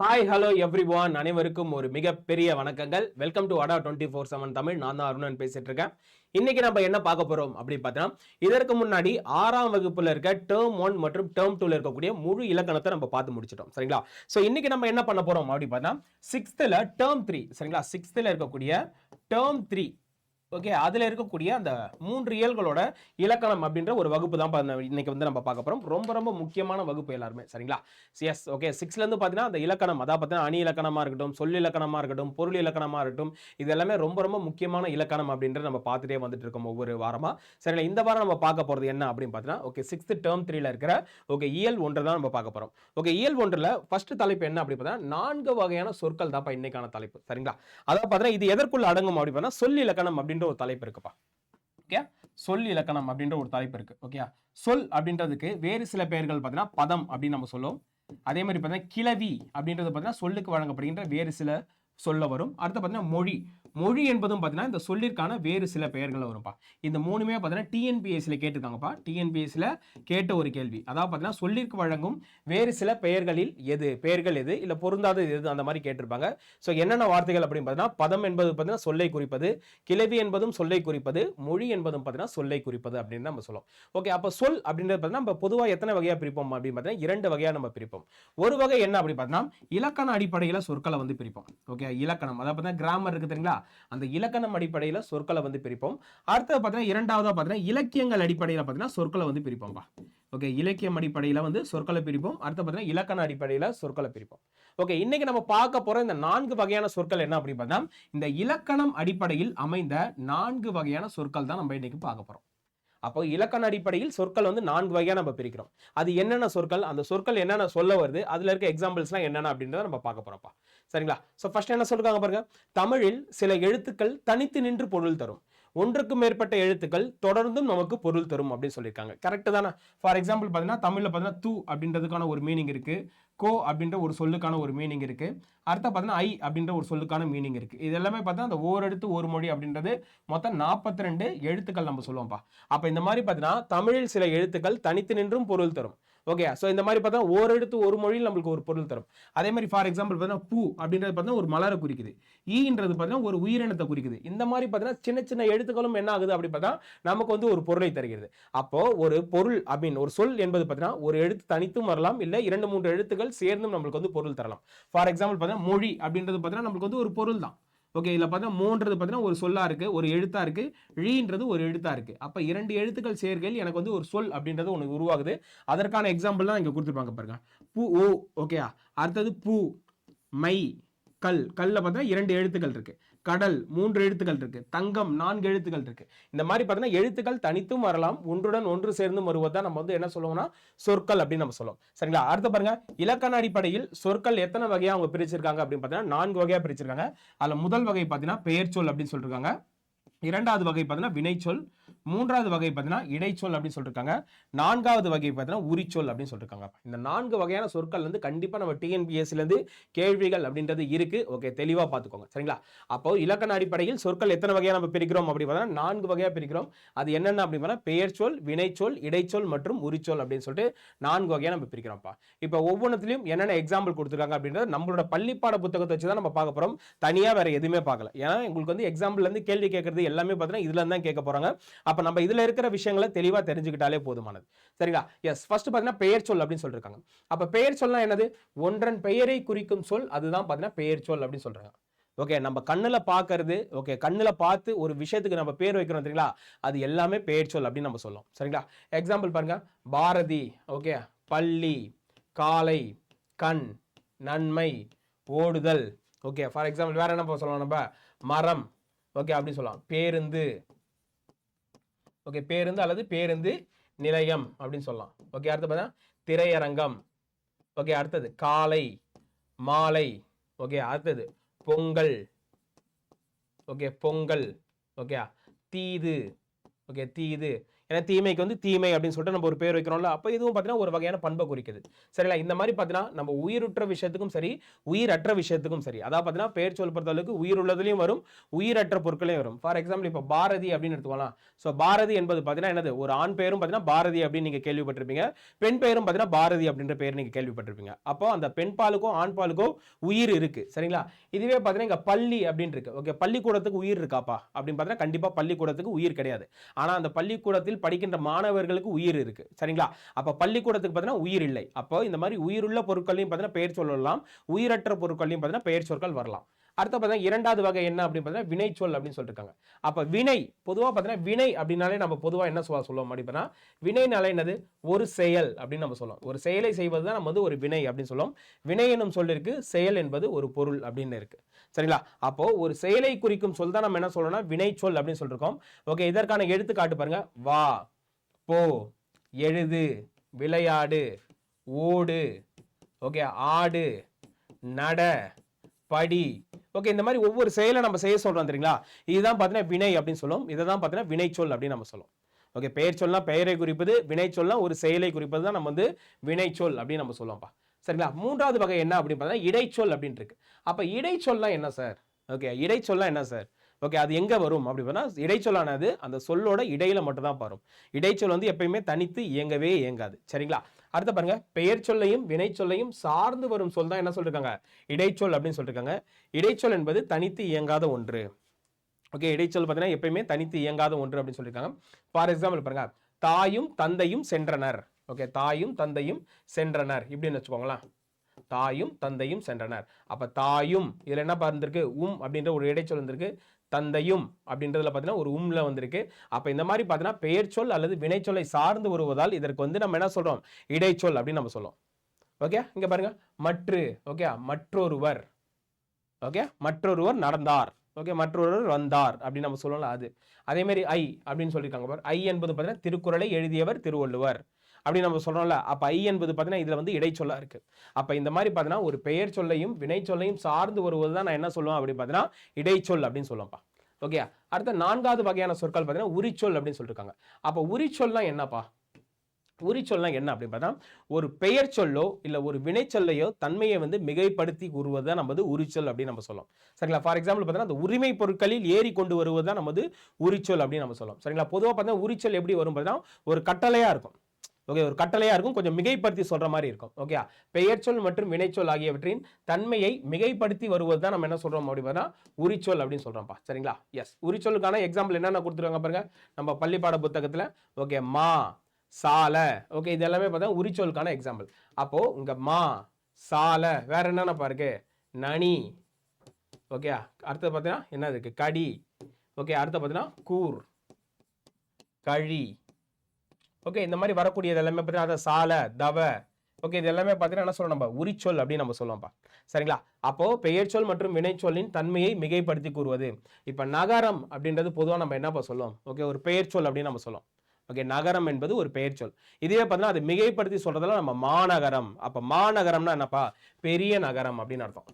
Hi hello every one அனைவருக்கும் ஒரு மிகப்பெரிய வணக்கங்கள். வெல்கம் டு அடா டுவெண்ட்டி ஃபோர் செவன் தமிழ். நான் தான் அருணன் பேசிட்டு இருக்கேன் இன்னைக்கு நம்ம என்ன பார்க்க போறோம் அப்படின்னு பார்த்தோம்னா இதற்கு முன்னாடி ஆறாம் வகுப்புல இருக்க டேர்ம் ஒன் மற்றும் டேர்ம் டூல இருக்கக்கூடிய முழு இலக்கணத்தை நம்ம பார்த்து முடிச்சிட்டோம். சரிங்களா? ஸோ இன்னைக்கு நம்ம என்ன பண்ண போறோம் அப்படின்னு பார்த்தோம்னா சிக்ஸ்த்தில் டேர்ம் த்ரீ சரிங்களா? சிக்ஸ்த்தில் இருக்கக்கூடிய டேர்ம் த்ரீ ஓகே அதில் இருக்கக்கூடிய அந்த மூன்று இயல்களோட இலக்கணம் அப்படின்ற ஒரு வகுப்பு தான் இன்னைக்கு வந்து நம்ம பார்க்க போகிறோம் ரொம்ப ரொம்ப முக்கியமான வகுப்பு எல்லாருமே சரிங்களா? எஸ் ஓகே சிக்ஸ்லேருந்து பார்த்தீங்கன்னா அந்த இலக்கணம் அதாவது பார்த்தீங்கன்னா அணி இலக்கணமாக இருக்கட்டும் சொல் இலக்கணமாக இருக்கட்டும் பொருள் இலக்கணமாக இருக்கட்டும் இது எல்லாமே ரொம்ப ரொம்ப முக்கியமான இலக்கணம் அப்படின்ற நம்ம பார்த்துட்டே வந்துட்டு இருக்கோம் ஒவ்வொரு வாரமாக சரிங்களா இந்த வாரம் நம்ம பார்க்க போகிறது என்ன அப்படின்னு பார்த்தீங்கன்னா ஓகே சிக்ஸ்த் டேர்ம் த்ரீல இருக்கிற ஓகே இயல் ஒன்று தான் நம்ம பார்க்க போகிறோம் ஓகே இயல் ஒன்றில் ஃபர்ஸ்ட் தலைப்பு என்ன அப்படி பார்த்தீங்கன்னா நான்கு வகையான சொற்கள் தான் இன்னைக்கான தலைப்பு சரிங்களா? அதாவது பார்த்தீங்கன்னா இது எதற்குள்ள அடங்கும் அப்படி பார்த்தீங்கன்னா சொல் இலக்கணம் அப்படின்ற ஒரு தலைப்பு இருக்குப்பா. ஓகே சொல் இலக்கணம் அப்படின்ற ஒரு தலைப்பு இருக்கு. ஓகே சொல் அப்படின்றதுக்கு வேறு சில பெயர்கள் பார்த்தீங்கன்னா பதம் அப்படின்னு நம்ம சொல்லுவோம். அதே மாதிரி பார்த்தீங்கன்னா கிளவி அப்படின்றது பார்த்தீங்கன்னா சொல்லுக்கு வழங்கப்படுகின்ற வேறு சில சொல்ல வரும். அடுத்து பார்த்தீங்கன்னா மொழி. மொழி என்பதும் பார்த்தீங்கன்னா இந்த சொல்லிற்கான வேறு சில பெயர்களை வரும்ப்பா இந்த மூணுமே பார்த்தீங்கன்னா டிஎன்பிஎஸ்சியில் கேட்டிருக்காங்கப்பா. டிஎன்பிஎஸ்சியில் கேட்ட ஒரு கேள்வி. அதாவது பார்த்தீங்கன்னா சொல்லிற்கு வழங்கும் வேறு சில பெயர்களில் எது? பெயர்கள் எது? இல்லை பொருந்தாத எது? அந்த மாதிரி கேட்டிருப்பாங்க. ஸோ என்னென்ன வார்த்தைகள் அப்படின்னு பார்த்தீங்கன்னா பதம் என்பது பார்த்தீங்கன்னா சொல்லை குறிப்பது கிளவி என்பதும் சொல்லை குறிப்பது மொழி என்பதும் பார்த்தீங்கன்னா சொல்லை குறிப்பது அப்படின்னு நம்ம சொல்லுவோம். ஓகே அப்போ சொல் அப்படின்றது பார்த்தீங்கன்னா நம்ம பொதுவாக எத்தனை வகையாக பிரிப்போம் அப்படின்னு பார்த்தீங்கன்னா இரண்டு வகையாக நம்ம பிரிப்போம். ஒரு வகை என்ன அப்படி பார்த்தீங்கன்னா இலக்கண அடிப்படையில் சொற்களை வந்து பிரிப்போம். ஓகே இலக்கணம். அதாவது பார்த்தீங்கன்னா கிராமர் இருக்கு தெரியுங்களா? அந்த இலக்கணம் அடிப்படையில் சொற்களை வந்து பிரிப்போம். அடுத்தது பார்த்தீங்கன்னா இரண்டாவதாக பார்த்தீங்கன்னா இலக்கியங்கள் அடிப்படையில் பார்த்தீங்கன்னா சொற்களை வந்து பிரிப்போம்ப்பா ஓகே இலக்கியம் அடிப்படையில் வந்து சொற்களை பிரிப்போம். அடுத்து பார்த்தீங்கன்னா இலக்கண அடிப்படையில் சொற்களை பிரிப்போம். ஓகே இன்னைக்கு நம்ம பார்க்க போற இந்த நான்கு வகையான சொற்கள் என்ன அப்படின்னு பார்த்தா இந்த இலக்கணம் அடிப்படையில் அமைந்த நான்கு வகையான சொற்கள் தான் நம்ம இன்னைக்கு பார்க்க போறோம். அப்போ இலக்கண அடிப்படையில் சொற்கள் வந்து நான்கு வகையாக நம்ம பிரிக்கிறோம். அது என்னென்ன சொற்கள் அந்த சொற்கள் என்னென்ன சொல்ல வருது அதில் இருக்க எக்ஸாம்பிள்ஸ்லாம் என்னென்ன அப்படின்றத நம்ம பார்க்க போகிறோம்ப்பா சரிங்களா? ஸோ ஃபர்ஸ்ட் என்ன சொல்கிறாங்க பாருங்க? தமிழில் சில எழுத்துக்கள் தனித்து நின்று பொருள் தரும். ஒன்றுக்கு மேற்பட்ட எழுத்துக்கள் தொடர்ந்தும் நமக்கு பொருள் தரும் அப்படின்னு சொல்லியிருக்காங்க கரெக்டு தானே? ஃபார் எக்ஸாம்பிள் பார்த்தீங்கன்னா தமிழில் பார்த்தீங்கன்னா தூ அப்படின்றதுக்கான ஒரு மீனிங் இருக்குது கோ அப்படின்ற ஒரு சொல்லுக்கான ஒரு மீனிங் இருக்கு. அடுத்த பார்த்தீங்கன்னா ஐ அப்படின்ற ஒரு சொல்லுக்கான மீனிங் இருக்கு. இது எல்லாமே பார்த்தா அந்த ஓரெழுத்து ஒரு மொழி அப்படின்றது மொத்தம் நாற்பத்தி ரெண்டு எழுத்துக்கள் நம்ம சொல்லுவோம்ப்பா. அப்போ இந்த மாதிரி பார்த்தீங்கன்னா தமிழில் சில எழுத்துக்கள் தனித்து நின்றும் பொருள் தரும். ஓகே ஸோ இந்த மாதிரி பார்த்தா ஓரெழுத்து ஒரு மொழியில் நம்மளுக்கு ஒரு பொருள் தரும். அதே மாதிரி ஃபார் எக்ஸாம்பிள் பார்த்தீங்கன்னா பூ அப்படின்றது பார்த்தீங்கன்னா ஒரு மலரை குறிக்குது. ஈன்றது பார்த்தீங்கன்னா ஒரு உயிரினத்தை குறிக்குது. இந்த மாதிரி பார்த்தீங்கன்னா சின்ன சின்ன எழுத்துக்களும் என்ன ஆகுது அப்படி பார்த்தா நமக்கு வந்து ஒரு பொருளை தருகிறது. அப்போ ஒரு பொருள் அப்படின்னு ஒரு சொல் என்பது பார்த்தீங்கன்னா ஒரு எழுத்து தனித்தும் வரலாம் இல்லை இரண்டு மூன்று எழுத்துக்கள் சேர்ந்தும் நம்மளுக்கு வந்து பொருள் தரலாம். ஃபார் எக்ஸாம்பிள் பார்த்தீங்கன்னா மொழி அப்படின்றது பார்த்தீங்கன்னா நம்மளுக்கு வந்து ஒரு பொருள் தான் ஓகே இதில் பார்த்தா மூன்றது பார்த்தீங்கன்னா ஒரு சொல்லா இருக்குது ஒரு எழுத்தாக இருக்குது ழீன்றது ஒரு எழுத்தாக இருக்குது அப்போ இரண்டு எழுத்துக்கள் சேர்க்கையில் எனக்கு வந்து ஒரு சொல் அப்படின்றது ஒன்று உருவாகுது. அதற்கான எக்ஸாம்பிள் தான் இங்கே கொடுத்துருப்பாங்க பாருங்க. பூ ஓ ஓகேயா அடுத்தது பூ மை கல். கல்லில் பார்த்தா இரண்டு எழுத்துக்கள் இருக்குது கடல் மூன்று எழுத்துக்கள் இருக்கு. தங்கம் நான்கு எழுத்துக்கள் இருக்கு. இந்த மாதிரி பார்த்தீங்கன்னா எழுத்துக்கள் தனித்தும் வரலாம். ஒன்றுடன் ஒன்று சேர்ந்தும் வருவதா நம்ம வந்து என்ன சொல்லுவோம்னா சொற்கள் அப்படின்னு நம்ம சொல்லுவோம். சரிங்களா? அடுத்து பாருங்க. இலக்கண அடிப்படையில் சொற்கள் எத்தனை வகையா அவங்க பிரிச்சிருக்காங்க அப்படின்னு பார்த்தீங்கன்னா நான்கு வகையா பிரிச்சிருக்காங்க. அதுல முதல் வகை பார்த்தீங்கன்னா பெயர் சொல் அப்படின்னு சொல்லிருக்காங்க. இரண்டாவது வகை பார்த்தீங்கன்னா வினைச்சொல். மூன்றாவது வகை பார்த்தீங்கன்னா இடைச்சொல் அப்படின்னு சொல்லியிருக்காங்க நான்காவது வகை பார்த்தீங்கன்னா உரிச்சொல் அப்படின்னு சொல்லியிருக்காங்க இந்த நான்கு வகையான சொற்கள் வந்து கண்டிப்பாக நம்ம TNPSC கேள்விகள் அப்படின்றது இருக்கு. ஓகே தெளிவாக பார்த்துக்கோங்க. சரிங்களா? அப்போ இலக்கண அடிப்படையில் சொற்கள் எத்தனை வகையாக நம்ம பிரிக்கிறோம் அப்படி பார்த்தீங்கன்னா நான்கு வகையாக பிரிக்கிறோம். அது என்னென்ன அப்படின்னா பெயர்ச்சொல் வினைச்சொல் இடைச்சொல் மற்றும் உரிச்சொல் அப்படின்னு சொல்லிட்டு நான்கு வகையாக நம்ம பிரிக்கிறோம்ப்பா. இப்போ ஒவ்வொன்றத்துலையும் என்னென்ன எக்ஸாம்பிள் கொடுத்துருக்காங்க அப்படின்றது நம்மளோட பள்ளிப்பாட புத்தகத்தை வச்சு தான் நம்ம பார்க்க போகிறோம் தனியாக வேறு எதுவுமே பார்க்கல. ஏன்னா உங்களுக்கு வந்து எக்ஸாம்பிள்லேருந்து கேள்வி கேட்கறது எல்லாமே பார்த்தீங்கன்னா இதுல இருந்து தான் கேட்க போறாங்க. அப்போ நம்ம இதில் இருக்கிற விஷயங்களை தெளிவாக தெரிஞ்சுக்கிட்டாலே போதுமானது. சரிங்களா? எஸ் ஃபர்ஸ்ட் பார்த்தீங்கன்னா பெயர் சொல் அப்படின்னு சொல்லியிருக்காங்க அப்போ பெயர் சொல்னா என்னது? ஒன்றன் பெயரை குறிக்கும் சொல் அதுதான் பார்த்தீங்கன்னா பெயர் சொல் அப்படின்னு சொல்கிறாங்க ஓகே நம்ம கண்ணில் பார்க்கறது ஓகே கண்ணில் பார்த்து ஒரு விஷயத்துக்கு நம்ம பேர் வைக்கிறோம் தெரியுங்களா? அது எல்லாமே பெயர் சொல் அப்படின்னு நம்ம சொல்லலாம் சரிங்களா? எக்ஸாம்பிள் பாருங்க. பாரதி ஓகே பள்ளி காலை கண் நன்மை ஓடுதல். ஓகே ஃபார் எக்ஸாம்பிள் வேற என்ன சொல்லலாம் நம்ம? மரம் ஓகே அப்படின்னு சொல்லலாம் பேருந்து ஓகே பேருந்து அல்லது பேருந்து நிலையம் அப்படின்னு சொல்லலாம். ஓகே அடுத்து பார்த்தா திரையரங்கம். ஓகே அடுத்தது காலை மாலை. ஓகே அடுத்தது பொங்கல். ஓகே பொங்கல். ஓகே தீது. ஓகே தீது. ஏன்னா தீமைக்கு வந்து தீமை அப்படின்னு சொல்லிட்டு நம்ம ஒரு பேர் வைக்கிறோம்ல அப்போ இதுவும் பார்த்தீங்கன்னா ஒரு வகையான பண்பை குறிக்குது. சரிங்களா? இந்த மாதிரி பார்த்தீங்கன்னா நம்ம உயிருற்ற விஷயத்துக்கும் சரி உயிரற்ற விஷயத்துக்கும் சரி அதாவது பார்த்தீங்கன்னா பேர் சொல் பொறுத்த அளவுக்கு உயிர் உள்ளதுலையும் வரும் உயிரற்ற பொருட்களையும் வரும். ஃபார் எக்ஸாம்பிள் இப்போ பாரதி அப்படின்னு எடுத்துக்கலாம் ஸோ பாரதி என்பது பார்த்தீங்கன்னா என்னது? ஒரு ஆண் பேரும் பார்த்தீங்கன்னா பாரதி அப்படின்னு நீங்கள் கேள்விப்பட்டிருப்பீங்க. பெண் பெயரும் பார்த்தீங்கன்னா பாரதி அப்படின்ற பேர் நீங்கள் கேள்விப்பட்டிருப்பீங்க. அப்போ அந்த பெண் பாலுக்கும் ஆண் பாலுக்கும் உயிர் இருக்குது சரிங்களா? இதுவே பார்த்தீங்கன்னா இங்கே பள்ளி அப்படின்னு இருக்கு. ஓகே பள்ளிக்கூடத்துக்கு உயிர் இருக்காப்பா? அப்படின்னு பார்த்தீங்கன்னா கண்டிப்பாக பள்ளிக்கூடத்துக்கு உயிர் கிடையாது. ஆனால் அந்த பள்ளிக்கூடத்தில் படிக்கின்ற மாணவர்களுக்கு உயிர் இருக்கு. சரிங்களா? அப்போ பள்ளிக்கூடத்துக்கு பார்த்தீங்கன்னா உயிர் இல்லை. அப்போ இந்த மாதிரி உயிருள்ள பொருட்களையும் பார்த்தீங்கன்னா பெயர் சொல்லலாம். உயிரற்ற பொருட்களையும் பார்த்தீங்கன்னா பெயர் சொற்கள் வரலாம். அடுத்து பார்த்தீங்கன்னா இரண்டாவது வகை என்ன அப்படின்னு பார்த்தீங்கன்னா வினைச்சொல் அப்படின்னு சொல்லியிருக்காங்க அப்போ வினை பொதுவாக பார்த்தீங்கன்னா வினை அப்படின்னாலே நம்ம பொதுவாக என்ன சொல்ல சொல்லுவோம் அப்படின்னா வினைனால என்னது? ஒரு செயல் அப்படின்னு நம்ம சொல்லுவோம். ஒரு செயலை செய்வது தான் நம்ம வந்து ஒரு வினை அப்படின்னு சொல்லுவோம். வினை என்னும் சொல்லிருக்கு செயல் என்பது ஒரு பொருள் அப்படின்னு இருக்கு. சரிங்களா? அப்போ ஒரு செயலை குறிக்கும் சொல் தான் நம்ம என்ன சொல்லணும்னா வினைச்சொல் அப்படின்னு சொல்லியிருக்கோம் ஓகே இதற்கான எடுத்துக்காட்டு பாருங்க. வா போ எழுது விளையாடு ஓடு ஓகே ஆடு நட படி ஓகே இந்த மாதிரி ஒவ்வொரு செயலை நம்ம செய்ய சொல்கிறோம் தெரியுங்களா? இதுதான் பார்த்தீங்கன்னா வினை அப்படின்னு சொல்லுவோம். இதை தான் பார்த்தீங்கன்னா வினைச்சொல் அப்படின்னு நம்ம சொல்லுவோம். ஓகே பெயர் சொல்லலாம் பெயரை குறிப்பது வினைச்சொல்லா ஒரு செயலை குறிப்பது தான் நம்ம வந்து வினைச்சொல் அப்படின்னு நம்ம சொல்லுவோம்ப்பா. சரிங்களா? மூன்றாவது வகை என்ன அப்படின்னு பார்த்தீங்கன்னா இடைச்சொல் அப்படின்ட்டு இருக்கு. அப்போ இடைச்சொல்லாம் என்ன சார்? ஓகே இடைச்சொல்லாம் என்ன சார்? ஓகே அது எங்கே வரும்? அப்படி பார்த்தா இடைச்சொல்லானது அந்த சொல்லோட இடையில மட்டும்தான் வரும் இடைச்சொல் வந்து எப்பயுமே தனித்து இயங்கவே இயங்காது. சரிங்களா? அடுத்த பாருங்க பெயர் சொல்லையும் வினை சொல்லையும் சார்ந்து வரும் சொல் தான் என்ன சொல்லிருக்காங்க? இடைச்சொல் அப்படின்னு சொல்லிருக்காங்க. இடைச்சொல் என்பது தனித்து இயங்காத ஒன்று. ஓகே இடைச்சொல் பார்த்தீங்கன்னா எப்பயுமே தனித்து இயங்காத ஒன்று அப்படின்னு சொல்லியிருக்காங்க ஃபார் எக்ஸாம்பிள் பாருங்க தாயும் தந்தையும் சென்றனர். ஓகே தாயும் தந்தையும் சென்றனர். இப்படின்னு வச்சுக்கோங்களேன். தாயும் தந்தையும் சென்றனர். அப்ப தாயும் இதுல என்ன இருந்திருக்கு உம் அப்படின்ற ஒரு இடைச்சொல் வந்திருக்கு. தந்தையும் அப்படின்றதுல பார்த்தீங்கன்னா ஒரு உம்ல வந்திருக்கு. அப்போ இந்த மாதிரி பார்த்தீங்கன்னா பெயர்ச்சொல் அல்லது வினைச்சொல்லை சார்ந்து வருவதால் இதற்கு வந்து நம்ம என்ன சொல்கிறோம் இடைச்சொல் அப்படின்னு நம்ம சொல்லுவோம் ஓகே இங்கே பாருங்க. மற்று. ஓகே மற்றொருவர். ஓகே மற்றொருவர் நடந்தார். ஓகே மற்றொருவர் வந்தார் அப்படின்னு நம்ம சொல்லலாம் அது. அதேமாரி ஐ அப்படின்னு சொல்லியிருக்காங்க பார். ஐ என்பது பார்த்தீங்கன்னா திருக்குறளை எழுதியவர் திருவள்ளுவர். அப்படின்னு நம்ம சொல்கிறோம்ல அப்போ ஐ என்பது பார்த்தீங்கன்னா இதில் வந்து இடைச்சொல்லா இருக்குது அப்போ இந்த மாதிரி பார்த்தீங்கன்னா ஒரு பெயர் சொல்லையும் வினை சொல்லையும் சார்ந்து வருவது தான் நான் என்ன சொல்லுவேன் அப்படின்னு பார்த்தீங்கன்னா இடைச்சொல் அப்படின்னு சொல்லுவேன்ப்பா ஓகே அடுத்த நான்காவது வகையான சொற்கள் பார்த்தீங்கன்னா உரிச்சொல் அப்படின்னு சொல்லியிருக்காங்க அப்போ உரிச்சொல்லாம் என்னப்பா? உரிச்சொல்லாம் என்ன அப்படின்னு பார்த்தா ஒரு பெயர் சொல்லோ இல்லை ஒரு வினைச்சொல்லையோ தன்மையை வந்து மிகைப்படுத்தி கூறுவது தான் நமது உரிச்சொல் அப்படின்னு நம்ம சொல்லலாம் சரிங்களா? ஃபார் எக்ஸாம்பிள் பார்த்தீங்கன்னா அந்த உரிமை பொருட்களில் ஏறி கொண்டு வருவது தான் நமது உரிச்சொல் அப்படின்னு நம்ம சொல்லலாம் சரிங்களா? பொதுவாக பார்த்தீங்கன்னா உரிச்சொல் எப்படி வரும் பார்த்தீங்கன்னா ஒரு கட்டளையாக இருக்கும். ஓகே ஒரு கட்டளையாக இருக்கும். கொஞ்சம் மிகைப்படுத்தி சொல்கிற மாதிரி இருக்கும். ஓகே பெயர்ச்சொல் மற்றும் வினைச்சொல் ஆகியவற்றின் தன்மையை மிகைப்படுத்தி வருவது தான் நம்ம என்ன சொல்கிறோம் அப்படின்னா உரிச்சொல் அப்படின்னு சொல்கிறோம்ப்பா சரிங்களா? எஸ் உரிச்சொல்லுக்கான எக்ஸாம்பிள் என்னென்ன கொடுத்துருக்காங்க பாருங்க. நம்ம பள்ளிப்பாட புத்தகத்தில் ஓகே மா சாலை ஓகே இது எல்லாமே பார்த்தா உரிச்சொலுக்கான எக்ஸாம்பிள் அப்போது இங்கே மா சாலை வேற என்னென்னப்பா பாருக்கு நனி. ஓகே அடுத்தது பார்த்தீங்கன்னா என்ன இருக்குது கடி. ஓகே அடுத்து பார்த்தீங்கன்னா கூர். கழி. ஓகே இந்த மாதிரி வரக்கூடியது எல்லாமே பார்த்தீங்கன்னா அதை சாலை தவ. ஓகே இது எல்லாமே பார்த்தீங்கன்னா என்ன சொல்லணும் நம்ம? உரிச்சொல் அப்படின்னு நம்ம சொல்லுவோம்ப்பா. சரிங்களா? அப்போ பெயர்ச்சொல் மற்றும் வினைச்சொல்லின் தன்மையை மிகைப்படுத்தி கூறுவது. இப்போ நகரம் அப்படின்றது பொதுவாக நம்ம என்னப்பா சொல்லுவோம்? ஓகே ஒரு பெயர்ச்சொல் அப்படின்னு நம்ம சொல்லுவோம். ஓகே நகரம் என்பது ஒரு பெயர்ச்சொல். இதுவே பார்த்தீங்கன்னா அது மிகைப்படுத்தி சொல்றதுல நம்ம மாநகரம். அப்போ மாநகரம்னா என்னப்பா? பெரிய நகரம் அப்படின்னு அர்த்தம்.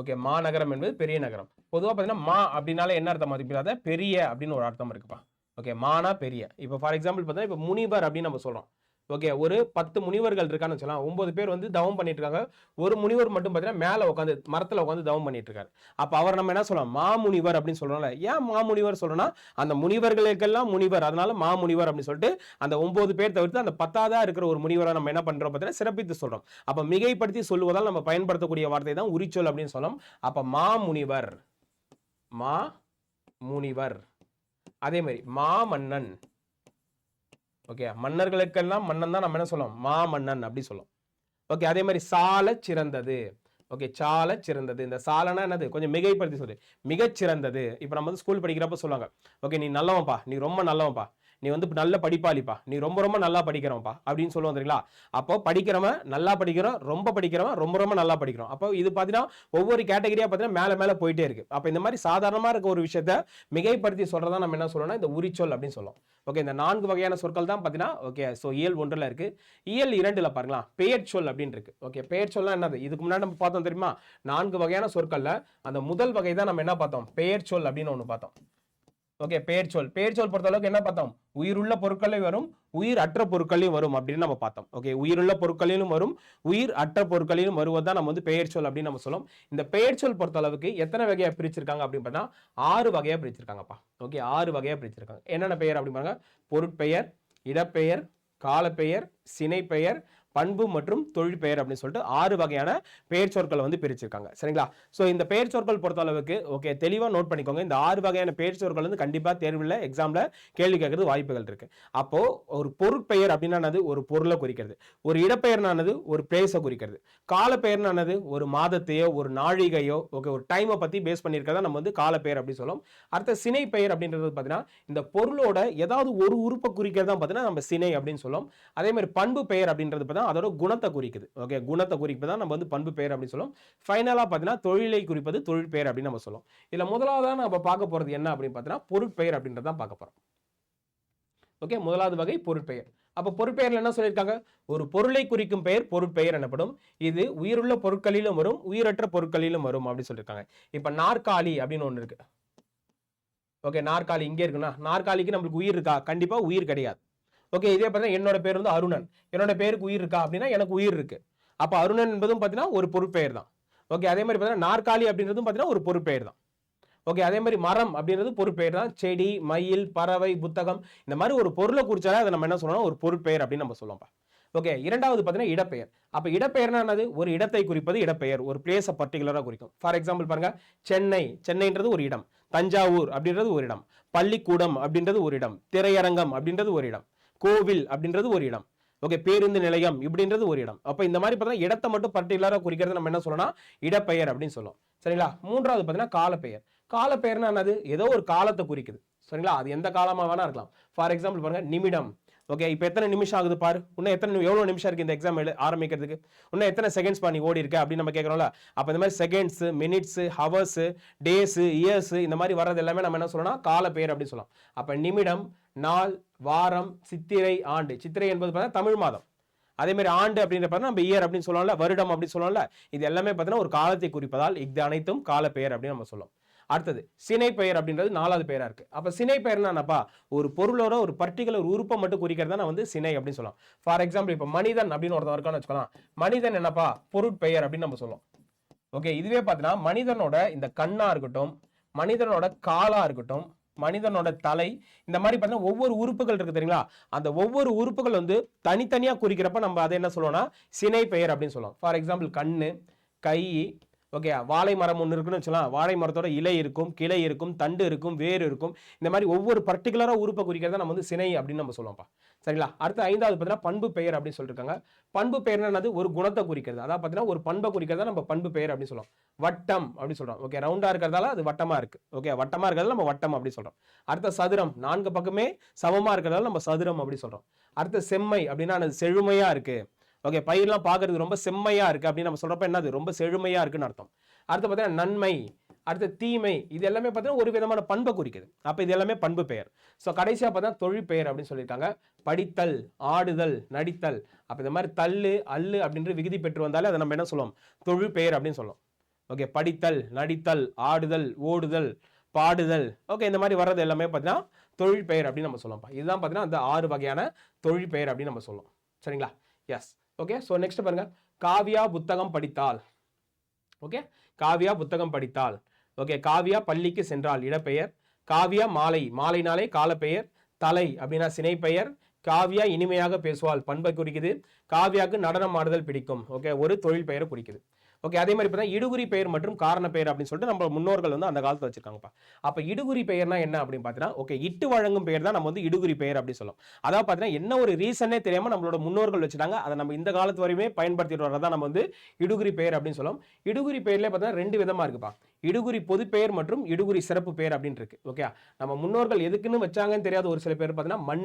ஓகே மாநகரம் என்பது பெரிய நகரம். பொதுவாக பார்த்தீங்கன்னா மா அப்படின்னால என்ன அர்த்தம்? மதிப்பில்லாத பெரிய அப்படின்னு ஒரு அர்த்தம் இருக்குப்பா. ஓகே மானா பெரிய. இப்போ ஃபார் எக்ஸாம்பிள் பார்த்தா இப்போ முனிவர் அப்படின்னு நம்ம சொல்கிறோம் ஓகே ஒரு பத்து முனிவர்கள் இருக்கான்னு வச்சுக்கலாம் ஒன்பது பேர் வந்து தவம் பண்ணிட்டு இருக்காங்க ஒரு முனிவர் மட்டும் பார்த்தீங்கன்னா மேலே உட்காந்து மரத்தில் உட்காந்து தவம் பண்ணிட்டு இருக்காரு அப்போ அவர் நம்ம என்ன சொல்லலாம் மாமுனிவர் அப்படின்னு சொல்கிறோம்ல ஏன் மாமுனிவர் சொல்கிறோம்னா அந்த முனிவர்களுக்கெல்லாம் முனிவர். அதனால மாமுனிவர் அப்படின்னு சொல்லிட்டு அந்த ஒன்பது பேர் தவிர்த்து அந்த பத்தாவதாக இருக்கிற ஒரு முனிவரை நம்ம என்ன பண்ணுறோம் பார்த்தீங்கன்னா சிறப்பித்து சொல்கிறோம் அப்போ மிகைப்படுத்தி சொல்லுவதால் நம்ம பயன்படுத்தக்கூடிய வார்த்தை தான் உரிச்சொல் அப்படின்னு சொல்லலாம் அப்போ மாமுனிவர். மா முனிவர் அதே மாதிரி மாமன்னன் ஓகே மன்னர்களுக்கெல்லாம் மன்னன் தான் நம்ம என்ன சொல்லுவோம்? மாமன்னன் அப்படி சொல்லுவோம். ஓகே அதே மாதிரி சால சிறந்தது. ஓகே சால சிறந்தது. இந்த சாலனா என்னது? கொஞ்சம் மிகைப்படுத்தி சொல்லு. மிகச்சிறந்தது. இப்போ நம்ம வந்து ஸ்கூல் படிக்கிறப்ப சொல்லுவாங்க. ஓகே நீ நல்லவன்ப்பா. நீ ரொம்ப நல்லவன்ப்பா. நீ வந்து நல்ல படிப்பாளிப்பா. நீ ரொம்ப ரொம்ப நல்லா படிக்கிறவன்ப்பா அப்படின்னு சொல்லுவோம் தெரியுங்களா? அப்போ படிக்கிறவன் நல்லா படிக்கிறோம் ரொம்ப படிக்கிறவன் ரொம்ப ரொம்ப நல்லா படிக்கிறோம். அப்போ இது பார்த்தீங்கன்னா ஒவ்வொரு கேட்டகரியா பார்த்தீங்கன்னா மேலே மேலே போயிட்டே இருக்கு. அப்போ இந்த மாதிரி சாதாரணமாக இருக்க ஒரு விஷயத்த மிகைப்படுத்தி சொல்கிறதா நம்ம என்ன சொல்லணும்னா இந்த உரிச்சொல் அப்படின்னு சொல்லுவோம். ஓகே இந்த நான்கு வகையான சொற்கள் தான் பார்த்தீங்கன்னா ஓகே ஸோ இயல் ஒன்றில் இருக்கு. இயல் இரண்டில் பாருங்களா பெயர் சொல் அப்படின்னு இருக்கு. ஓகே பெயர் சொல்லலாம் என்னது? இதுக்கு முன்னாடி நம்ம பார்த்தோம் தெரியுமா? நான்கு வகையான சொற்களில் அந்த முதல் வகை தான் நம்ம என்ன பார்த்தோம்? பெயர் சொல் அப்படின்னு ஒன்று பார்த்தோம். ஓகே பெயர்ச்சொல் பெயர் சொல் பொறுத்தளவுக்கு என்ன பார்த்தோம்? உயிருள்ள பொருட்களையும் வரும் உயிர் அற்ற பொருட்களையும் வரும் அப்படின்னு நம்ம பார்த்தோம். ஓகே உயிருள்ள பொருட்களிலும் வரும் உயிர் அற்ற பொருட்களிலும் வருவதுதான் நம்ம வந்து பெயர்ச்சொல் அப்படின்னு நம்ம சொல்லுவோம் இந்த பெயர்ச்சொல் பொறுத்த அளவுக்கு எத்தனை வகையாக பிரிச்சிருக்காங்க அப்படின்னு பார்த்தா ஆறு வகையாக பிரிச்சிருக்காங்கப்பா. ஓகே ஆறு வகையாக பிரிச்சிருக்காங்க. என்னென்ன பெயர் அப்படின்னு பாருங்க? பொருட்பெயர் இடப்பெயர் காலப்பெயர் சினைப்பெயர் பண்பு மற்றும் தொழில் பெயர் அப்படின்னு சொல்லிட்டு ஆறு வகையான பெயர் சொற்களை வந்து பிரிச்சிருக்காங்க. சரிங்களா? ஸோ இந்த பெயர் சொற்கள் பொறுத்த அளவுக்கு ஓகே தெளிவாக நோட் பண்ணிக்கோங்க. இந்த ஆறு வகையான பெயர் சொற்கள் வந்து கண்டிப்பாக தேர்வில் எக்ஸாமில் கேள்வி கேட்கறது வாய்ப்புகள் இருக்கு. அப்போ ஒரு பொருட்பெயர் அப்படின்னானது ஒரு பொருளை குறிக்கிறது. ஒரு இடப்பெயர்னானது ஒரு பிளேஸை குறிக்கிறது. காலப்பெயர்னானது ஒரு மாதத்தையோ ஒரு நாழிகையோ ஓகே ஒரு டைமை பற்றி பேஸ் பண்ணியிருக்கிறதா நம்ம வந்து காலப்பெயர் அப்படின்னு சொல்லுவோம். அடுத்த சினை பெயர் அப்படின்றது பார்த்தீங்கன்னா இந்த பொருளோட ஏதாவது ஒரு உறுப்பை குறிக்கிறதா பார்த்தீங்கன்னா நம்ம சினை அப்படின்னு சொல்லுவோம். அதே மாதிரி பண்பு பெயர் அப்படின்றது பார்த்தீங்கன்னா அதோட குணத்தை குறிக்குது. ஓகே குணத்தை குறிப்பு தான் நம்ம வந்து பண்பு பெயர் அப்படின்னு சொல்லுவோம். ஃபைனலாக பார்த்தீங்கன்னா தொழிலை குறிப்பது தொழில் பெயர் அப்படின்னு நம்ம சொல்லும் இதில் முதலாவதாக நம்ம பார்க்க போகிறது என்ன அப்படின்னு பார்த்தீங்கன்னா பொருட்பெயர் அப்படின்றத தான் பார்க்க போகிறோம் ஓகே முதலாவது வகை பொருட்பெயர். அப்போ பொருட்பெயரில் என்ன சொல்லியிருக்காங்க? ஒரு பொருளை குறிக்கும் பெயர் பொருட்பெயர் எனப்படும். இது உயிருள்ள பொருட்களிலும் வரும் உயிரற்ற பொருட்களிலும் வரும் அப்படின்னு சொல்லியிருக்காங்க. இப்போ நாற்காலி அப்படின்னு ஒன்று இருக்கு. ஓகே நாற்காலி இங்கே இருக்குன்னா நாற்காலிக்கு நம்மளுக்கு உயிர் இருக்கா? கண்டிப்பா உயிர் கிடையாது. ஓகே இதே பார்த்தீங்கன்னா என்னோட பேர் வந்து அருணன். என்னோட பேருக்கு உயிர் இருக்கா அப்படின்னா எனக்கு உயிர் இருக்கு. அப்போ அருணன் என்பதும் பார்த்தீங்கன்னா ஒரு பொருட்பெயர் தான். ஓகே அதே மாதிரி பார்த்தீங்கன்னா நாற்காலி அப்படின்றதும் பார்த்தீங்கன்னா ஒரு பொருட்பெயர் தான். ஓகே அதே மாதிரி மரம் அப்படின்றது பொருட்பெயர் தான். செடி மயில் பறவை புத்தகம் இந்த மாதிரி ஒரு பொருளை குறிச்சாலே அதை நம்ம என்ன சொல்லணும் ஒரு பொருட்பெயர் அப்படின்னு நம்ம சொல்லுவோம்ப்பா ஓகே இரண்டாவது பார்த்தீங்கன்னா இடப்பெயர். அப்போ இடப்பெயர்னா என்னது? ஒரு இடத்தை குறிப்பது இடப்பெயர். ஒரு பிளேஸை பர்டிகுலராக குறிக்கும். ஃபார் எக்ஸாம்பிள் பாருங்க சென்னை. சென்னைன்றது ஒரு இடம். தஞ்சாவூர் அப்படின்றது ஒரு இடம். பள்ளிக்கூடம் அப்படின்றது ஒரு இடம். திரையரங்கம் அப்படின்றது ஒரு இடம். கோவில் அப்படின்றது ஒரு இடம். ஓகே பேருந்து நிலையம் இப்படின்றது ஒரு இடம். அப்போ இந்த மாதிரி பார்த்தீங்கன்னா இடத்தை மட்டும் பர்டிகுலராக குறிக்கிறது நம்ம என்ன சொல்லலாம் இடப்பெயர் அப்படின்னு சொல்லுவோம். சரிங்களா? மூன்றாவது பார்த்தீங்கன்னா காலப்பெயர். காலப்பெயர்னா என்னது? ஏதோ ஒரு காலத்தை குறிக்குது. சரிங்களா? அது எந்த காலமாக வேணா இருக்கலாம். ஃபார் எக்ஸாம்பிள் பாருங்க நிமிடம். ஓகே இப்போ எத்தனை நிமிஷம் ஆகுது பாரு? இன்னும் எத்தனை எவ்வளோ நிமிஷம் இருக்குது இந்த எக்ஸாம் ஆரம்பிக்கிறதுக்கு? இன்னும் எத்தனை செகண்ட்ஸ் பண்ணி ஓடி இருக்கு அப்படின்னு நம்ம கேட்குறோம்ல? அப்போ இந்த மாதிரி seconds minutes hours days years இந்த மாதிரி வர்றது எல்லாமே நம்ம என்ன சொல்லலாம் கால பேர் அப்படின்னு சொல்லலாம். அப்போ நிமிடம் நாள் வாரம் சித்திரை ஆண்டு. சித்திரை என்பது பார்த்தீங்கன்னா தமிழ் மாதம். அதே மாதிரி ஆண்டு அப்படின்ற பார்த்தா நம்ம இயர் அப்படின்னு சொல்லலாம்ல வருடம் அப்படின்னு சொல்லலாம்ல. இது எல்லாமே பார்த்தீங்கன்னா ஒரு காலத்தை குறிப்பதால் இது அனைத்தும் கால பெயர் அப்படின்னு நம்ம சொல்லலாம். அடுத்தது சினை பெயர் அப்படின்றது நாலாவது பெயராக இருக்குது அப்போ சினை பெயர்னா என்னப்பா? ஒரு பொருளோட ஒரு பர்டிகுலர் உறுப்பை மட்டும் குறிக்கிறதா நான் வந்து சினை அப்படின்னு சொல்லலாம். ஃபார் எக்ஸாம்பிள் இப்போ மனிதன் அப்படின்னு ஒருத்தன் இருக்கான்னு வச்சுக்கலாம். மனிதன் என்னப்பா? பொருட்பெயர் அப்படின்னு நம்ம சொல்லுவோம். ஓகே இதுவே பார்த்தீங்கன்னா மனிதனோட இந்த கண்ணாக இருக்கட்டும் மனிதனோட காலாக இருக்கட்டும் மனிதனோட தலை இந்த மாதிரி பார்த்தீங்கன்னா ஒவ்வொரு உறுப்புகள் இருக்குது தெரியுங்களா? அந்த ஒவ்வொரு உறுப்புகள் வந்து தனித்தனியாக குறிக்கிறப்ப நம்ம அதை என்ன சொல்லுவோம்னா சினை பெயர் அப்படின்னு சொல்லுவோம். ஃபார் எக்ஸாம்பிள் கண் கை ஓகே வாழை மரம் ஒன்று இருக்குன்னு வச்சுக்கலாம். வாழை மரத்தோட இலை இருக்கும் கிளை இருக்கும் தண்டு இருக்கும் வேர் இருக்கும். இந்த மாதிரி ஒவ்வொரு பர்டிகுலராக உறுப்பை குறிக்கிறத நம்ம வந்து சினை அப்படின்னு நம்ம சொல்லுவோம்ப்பா சரிங்களா? அடுத்து ஐந்தாவது பார்த்தீங்கன்னா பண்பு பெயர் அப்படின்னு சொல்லியிருக்காங்க பண்பு பெயர் என்னது? ஒரு குணத்தை குறிக்கிறது. அதாவது பார்த்தீங்கன்னா ஒரு பண்பை குறிக்கிறதா நம்ம பண்பு பெயர் அப்படின்னு சொல்லுவோம் வட்டம் அப்படின்னு சொல்கிறோம் ஓகே ரவுண்டாக இருக்கிறதால அது வட்டமாக இருக்குது ஓகே வட்டமாக இருக்கிறதால நம்ம வட்டம் அப்படின்னு சொல்கிறோம் அடுத்த சதுரம். நான்கு பக்கமே சமமாக இருக்கிறதால நம்ம சதுரம் அப்படி சொல்கிறோம் அடுத்த செம்மை அப்படின்னா அது செழுமையாக இருக்குது ஓகே பயிரெலாம் பார்க்கறதுக்கு ரொம்ப செம்மையாக இருக்குது அப்படின்னு நம்ம சொல்கிறப்ப என்னது? ரொம்ப செழுமையாக இருக்குன்னு அர்த்தம். அடுத்து பார்த்தீங்கன்னா நன்மை அடுத்து தீமை இது எல்லாமே பார்த்தீங்கன்னா ஒரு விதமான பண்பை குறிக்குது. அப்போ இது எல்லாமே பண்பு பெயர். ஸோ கடைசியாக பார்த்தா தொழில் பெயர் அப்படின்னு சொல்லியிருக்காங்க. படித்தல் ஆடுதல் நடித்தல். அப்போ இந்த மாதிரி தள்ளு அல்லு அப்படின்ற விகுதி பெற்று வந்தாலே அதை நம்ம என்ன சொல்லுவோம்? தொழில் பெயர் அப்படின்னு சொல்லுவோம். ஓகே படித்தல் நடித்தல் ஆடுதல் ஓடுதல் பாடுதல். ஓகே இந்த மாதிரி வர்றது எல்லாமே பார்த்தீங்கன்னா தொழில் பெயர் அப்படின்னு நம்ம சொல்லுவோம்ப்பா. இதுதான் பார்த்தீங்கன்னா அந்த ஆறு வகையான தொழில் பெயர் அப்படின்னு நம்ம சொல்லுவோம். சரிங்களா? எஸ் ஓகே ஸோ நெக்ஸ்ட் பாருங்க. காவியா புத்தகம் படித்தால் ஓகே காவியா புத்தகம் படித்தால் ஓகே காவியா பள்ளிக்கு சென்றால் இடப்பெயர் காவியா மாலை. மாலைனாலே காலப்பெயர் தலை அப்படின்னா சினைப்பெயர். காவியா இனிமையாக பேசுவாள். பண்பை குறிக்குது. காவியாக்கு நடனம் ஆடுதல் பிடிக்கும். ஓகே ஒரு தொழில் பெயரை குறிக்குது. ஓகே அதே மாதிரி பார்த்தா இடுகுறி பெயர் மற்றும் காரண பெயர் அப்படின்னு சொல்லிட்டு நம்ம முன்னோர்கள் வந்து அந்த காலத்தில் வச்சிருக்காங்கப்பா. அப்போ இடுகுறி பெயர்னா என்ன அப்படின்னு பார்த்தீங்கன்னா ஓகே இட்டு வழங்கும் பெயர் தான் நம்ம வந்து இடுகுறி பெயர் அப்படின்னு சொல்லும் அதாவது பார்த்தீங்கன்னா என்ன ஒரு ரீசனே தெரியாமல் நம்மளோட முன்னோர்கள் வச்சுட்டாங்க. அதை நம்ம இந்த காலத்து வரையுமே பயன்படுத்திட்டு வரதான் நம்ம வந்து இடுகுறி பெயர் அப்படின்னு சொல்லும் இடுகுறி பெயர்லேயே பார்த்தீங்கன்னா ரெண்டு விதமாக இருக்குப்பா. இடுகுறி பொதுப்பெயர் மற்றும் இடுகுறி சிறப்பு பெயர் அப்படின்னு இருக்கு. ஓகே நம்ம முன்னோர்கள் எதுக்குன்னு வச்சாங்கன்னு தெரியாத ஒரு சில பேர் பார்த்தீங்கன்னா மண்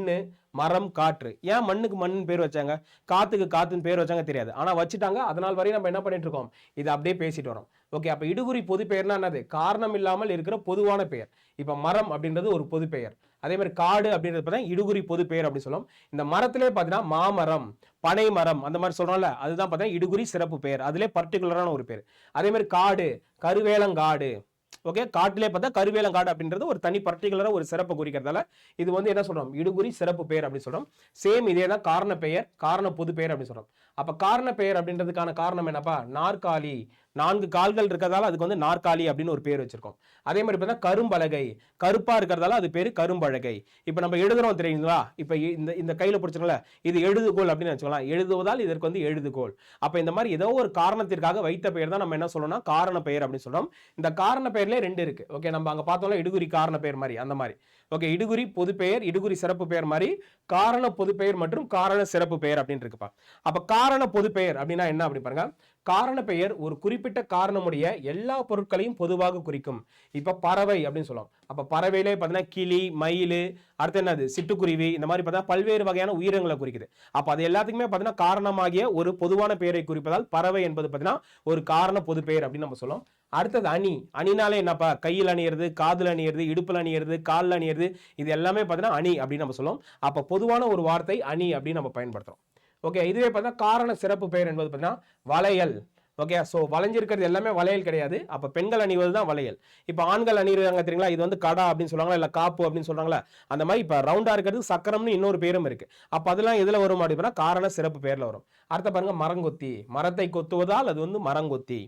மரம் காற்று. ஏன் மண்ணுக்கு மண் பேர் வச்சாங்க? காத்துக்கு காத்துன்னு பேர் வச்சாங்க தெரியாது. ஆனால் வச்சுட்டாங்க. அதனால் வரையும் நம்ம என்ன பண்ணிட்டு இருக்கோம்? இதை அப்படியே பேசிட்டு வரோம். ஓகே அப்போ இடுகுறி பொது பெயர்னா என்னது? காரணம் இல்லாமல் இருக்கிற பொதுவான பெயர். இப்போ மரம் அப்படின்றது ஒரு பொது பெயர். அதே மாதிரி காடு அப்படின்றது பார்த்தீங்கன்னா இடுகுறி பொது பெயர் அப்படின்னு சொல்லுவோம். இந்த மரத்திலே பார்த்தீங்கன்னா மாமரம் பனை மரம் அந்த மாதிரி சொல்கிறோம்ல அதுதான் பார்த்தீங்கன்னா இடுகுறி சிறப்பு பெயர். அதிலே பர்டிகுலரான ஒரு பேர் அதே மாதிரி காடு கருவேலங்காடு ஓகே காட்டிலே பார்த்தா கருவேலங்காடு அப்படின்றது ஒரு தனி பர்டிகுலராக ஒரு சிறப்பு குறிக்கிறதால இது வந்து என்ன சொல்றோம்? இடுகுறி சிறப்பு பெயர் அப்படின்னு சொல்கிறோம் சேம் இதே தான் காரண பெயர் காரண பொது பெயர் அப்படின்னு சொல்கிறோம் அப்போ காரண பெயர் அப்படின்றதுக்கான காரணம் என்னப்பா? நாற்காலி. நான்கு கால்கள் இருக்கிறதால அதுக்கு வந்து நாற்காலி அப்படின்னு ஒரு பேர் வச்சிருக்கோம். அதே மாதிரி பார்த்தா கரும்பலகை கருப்பாக இருக்கிறதால அது பேர் கரும்பலகை. இப்போ நம்ம எழுதுறோம் தெரியுங்களா? இப்போ இந்த இந்த கையில் பிடிச்சிருக்கல இது எழுதுகோல் அப்படின்னு வச்சுக்கலாம் எழுதுவதால் இதற்கு வந்து எழுதுகோல். அப்போ இந்த மாதிரி ஏதோ ஒரு காரணத்திற்காக வைத்த பெயர் தான் நம்ம என்ன சொல்லணும்னா காரண பெயர் அப்படின்னு சொல்கிறோம் இந்த காரண பெயர்லேயே ரெண்டு இருக்குது ஓகே நம்ம அங்கே பார்த்தோம்னா இடுகுறி காரண பெயர் மாதிரி அந்த மாதிரி. ஓகே இடுகுறி பொது பெயர் இடுகுறி சிறப்பு பெயர் மாதிரி காரண பொது பெயர் மற்றும் காரண சிறப்பு பெயர் அப்படின்னு இருக்குப்பா. அப்போ காரண பொது பெயர் அப்படின்னா என்ன அப்படி பாருங்க. காரண பெயர் ஒரு குறிப்பிட்ட காரணமுடைய எல்லா பொருட்களையும் பொதுவாக குறிக்கும். இப்போ பறவை அப்படின்னு சொல்லுவோம். அப்போ பறவையிலே பார்த்தீங்கன்னா கிளி மயில் அடுத்து என்னது? சிட்டுக்குருவி இந்த மாதிரி பார்த்தா பல்வேறு வகையான உயிரங்களை குறிக்குது. அப்போ அது எல்லாத்துக்குமே பார்த்தீங்கன்னா காரணமாகிய ஒரு பொதுவான பெயரை குறிப்பதால் பறவை என்பது பார்த்தீங்கன்னா ஒரு காரண பொது பெயர் அப்படின்னு நம்ம சொல்லுவோம். அடுத்தது அணி. அணினாலே என்னப்பா? கையில் அணியிறது காதில் அணியிறது இடுப்பில் அணியிறது காலில் அணியிறது இது எல்லாமே பார்த்தீங்கன்னா அணி அப்படின்னு நம்ம சொல்லுவோம். அப்போ பொதுவான ஒரு வார்த்தை அணி அப்படின்னு நம்ம பயன்படுத்துகிறோம் ஓகே இதுவே பார்த்தீங்கன்னா காரண சிறப்பு பெயர் என்பது பார்த்தீங்கன்னா வளையல். ஓகே ஸோ வளைஞ்சிருக்கிறது எல்லாமே வளையல் கிடையாது. அப்போ பெண்கள் அணிவது தான் வளையல். இப்போ ஆண்கள் அணிவாங்க தெரியுங்களா? இது வந்து கடா அப்படின்னு சொல்லுவாங்களா? இல்லை காப்பு அப்படின்னு சொல்கிறாங்களா அந்த மாதிரி இப்போ ரவுண்டாக இருக்கிறது சக்கரம்னு இன்னொரு பேரும் இருக்குது அப்போ அதெல்லாம் எதில் வரும் அப்படின்னா காரண சிறப்பு பேரில் வரும். அடுத்த பாருங்கள் மரங்கொத்தி. மரத்தை கொத்துவதால் அது வந்து மரங்கொத்தி.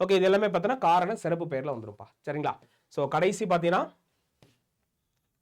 ஓகே இது எல்லாமே பார்த்தீங்கன்னா காரண சிறப்பு பெயரில் வந்துருப்பா. சரிங்களா? ஸோ கடைசி பார்த்தீங்கன்னா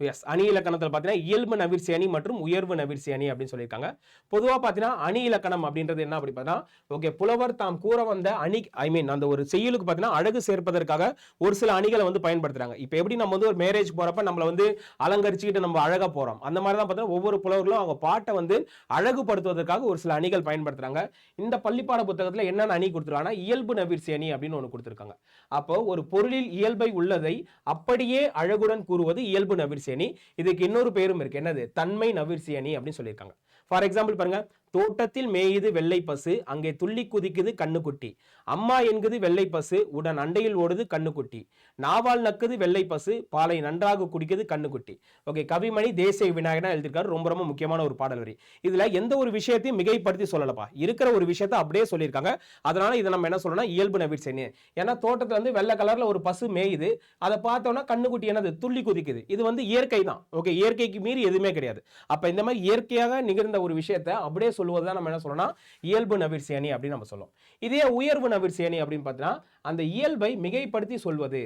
எஸ் அணி இலக்கணத்தில் பார்த்தீங்கன்னா இயல்பு நவிர்ச்சி அணி மற்றும் உயர்வு நவிர்ச்சி அணி அப்படின்னு சொல்லியிருக்காங்க. பொதுவாக பார்த்தீங்கன்னா அணி இலக்கணம் அப்படின்றது என்ன அப்படி பார்த்தீங்கன்னா ஓகே புலவர் தாம் கூற வந்த அணி ஐ மீன் அந்த ஒரு செய்யலுக்கு பார்த்தீங்கன்னா அழகு சேர்ப்பதற்காக ஒரு சில அணிகளை வந்து பயன்படுத்துறாங்க. இப்போ எப்படி நம்ம வந்து ஒரு மேரேஜ் போகிறப்ப நம்மளை வந்து அலங்கரிச்சுக்கிட்டு நம்ம அழகாக போகிறோம் அந்த மாதிரி தான் பார்த்தீங்கன்னா ஒவ்வொரு புலவர்களும் அவங்க பாட்டை வந்து அழகுபடுத்துவதற்காக ஒரு சில அணிகள் பயன்படுத்துகிறாங்க இந்த பள்ளிப்பாட புத்தகத்தில் என்னென்ன அணி கொடுத்துருக்காங்கன்னா இயல்பு நவிர்ச்சி அணி அப்படின்னு ஒன்று கொடுத்துருக்காங்க. அப்போ ஒரு பொருளில் இயல்பை உள்ளதை அப்படியே அழகுடன் கூறுவது இயல்பு நவிர்ச்சி அணி இதுக்கு இன்னொரு பேரும் இருக்கு. என்னது? தன்மை நவிர்ச்சி அணி அப்படின்னு சொல்லியிருக்காங்க. ஃபார் எக்ஸாம்பிள் பாருங்க தோட்டத்தில் மேயுது வெள்ளை பசு அங்கே துள்ளி குதிக்குது கண்ணுக்குட்டி. அம்மா என்குது வெள்ளை பசு உடன் அண்டையில் ஓடுது கண்ணுக்குட்டி. நாவால் நக்குது வெள்ளை பசு பாலை நன்றாக குடிக்குது கண்ணுக்குட்டி. ஓகே கவிமணி தேசிய விநாயகனா எழுதியிருக்காரு. ரொம்ப ரொம்ப முக்கியமான ஒரு பாடல் வரி. இதுல எந்த ஒரு விஷயத்தையும் மிகைப்படுத்தி சொல்லலப்பா. இருக்கிற ஒரு விஷயத்தை அப்படியே சொல்லியிருக்காங்க. அதனால இதை நம்ம என்ன சொல்லணும் இயல்பு நவிர்ச்சனி ஏன்னா தோட்டத்துல வந்து வெள்ளை கலர்ல ஒரு பசு மேயுது. அதை பார்த்தோம்னா கண்ணுக்குட்டி என்னது? துள்ளி குதிக்குது. இது வந்து இயற்கை தான். ஓகே இயற்கைக்கு மீறி எதுவுமே கிடையாது. அப்ப இந்த மாதிரி இயற்கையாக நிகழ்ந்த ஒரு விஷயத்தை அப்படியே சொல்லுவது தான் நம்ம என்ன சொல்லணும்னா இயல்பு நவீர் அணி அப்படின்னு நம்ம சொல்லுவோம். இதே உயர்வு நவீர் அணி அப்படின்னு பார்த்தீங்கன்னா அந்த இயல்பை மிகைப்படுத்தி சொல்வது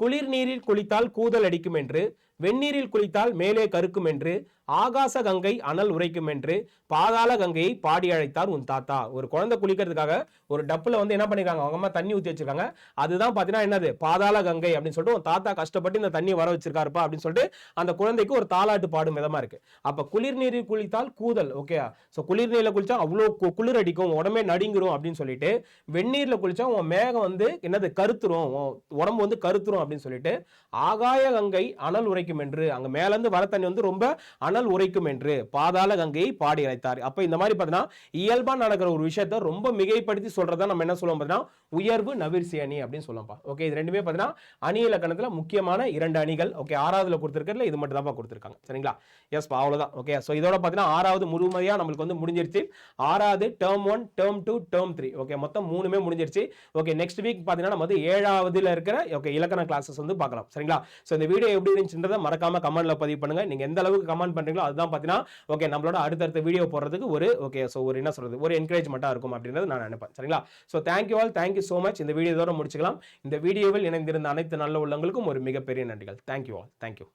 குளிர் நீரில் குளித்தால் கூதல் அடிக்கும் என்று வெந்நீரில் குளித்தால் மேலே கருக்கும் என்று ஆகாச கங்கை அனல் உரைக்கும் என்று பாதாள கங்கையை பாடி அழைத்தார் உன் தாத்தா. ஒரு குழந்தை குளிக்கிறதுக்காக ஒரு டப்புல வந்து என்ன பண்ணிருக்காங்க? அவங்க அம்மா தண்ணி ஊற்றி வச்சிருக்காங்க. அதுதான் பார்த்தீங்கன்னா என்னது? பாதாள கங்கை அப்படின்னு சொல்லிட்டு உன் தாத்தா கஷ்டப்பட்டு இந்த தண்ணி வர வச்சிருக்காருப்பா அப்படின்னு சொல்லிட்டு அந்த குழந்தைக்கு ஒரு தாளாட்டு பாடும் விதமா இருக்கு. அப்ப குளிர் நீரில் குளித்தால் கூதல் ஓகே ஸோ குளிர் நீரில் குளிச்சா அவ்வளோ கு- குளிர் அடிக்கும் உடம்பே நடுங்கிரும் அப்படின்னு சொல்லிட்டு வெந்நீரில் குளிச்சா உன் மேகம் வந்து என்னது? கருத்துரும். உடம்பு வந்து கருத்துரும் அப்படின்னு சொல்லிட்டு ஆகாய கங்கை அனல் உரைக்கும் என்று அங்க மேல இருந்து வர தண்ணி வந்து ரொம்ப அனல் உரைக்கும் என்று பாதாள கங்கையை பாடி அழைத்தார். அப்ப இந்த மாதிரி பார்த்தீங்கன்னா இயல்பா நடக்கிற ஒரு விஷயத்த ரொம்ப மிகைப்படுத்தி சொல்கிறதா நம்ம என்ன சொல்லுவோம் பார்த்தீங்கன்னா உயர்வு நவிர்சி அணி அப்படின்னு சொல்லுவோம்ப்பா. ஓகே இது ரெண்டுமே பார்த்தீங்கன்னா அணி இலக்கணத்தில் முக்கியமான இரண்டு அணிகள். ஓகே ஆறாவதுல கொடுத்துருக்கிறதுல இது மட்டும் தான் கொடுத்துருக்காங்க. சரிங்களா? எஸ் அவ்வளோதான் ஓகே ஸோ இதோட பார்த்தீங்கன்னா ஆறாவது முழுமையாக நம்மளுக்கு வந்து முடிஞ்சிருச்சு. ஆறாவது term one term two term three okay மொத்தம் மூணுமே முடிஞ்சிருச்சு. ஓகே நெக்ஸ்ட் வீக் பார்த்தீங்கன்னா நம்ம வந்து ஏழாவதுல இருக்கிற ஓகே இலக்கண கிளாஸஸ் வந்து பார்க்கலாம். சரிங்களா? ஸோ இந்த வீடியோ எப்படி இருந்துச்சுன்றதை மறக்காம கமெண்ட்ல பதிவு பண்ணுங்க. நீங்க எந்த அளவுக்கு கமெண்ட் பண்றீங்களோ அதுதான் பார்த்தீங்கன்னா ஓகே நம்மளோட அடுத்தடுத்த வீடியோ போடுறதுக்கு ஒரு ஓகே ஸோ ஒரு என்ன சொல்றது ஒரு என்கரேஜ்மெண்ட்டாக இருக்கும் அப்படின்றது நான் நினைப்பேன். சரிங்களா? So thank you all thank you so much இந்த வீடியோ இதோட முடிச்சுக்கலாம். இந்த வீடியோவில் இணைந்திருந்த அனைத்து நல்ல உள்ளங்களுக்கும் ஒரு மிகப்பெரிய நன்றிகள். Thank you all thank you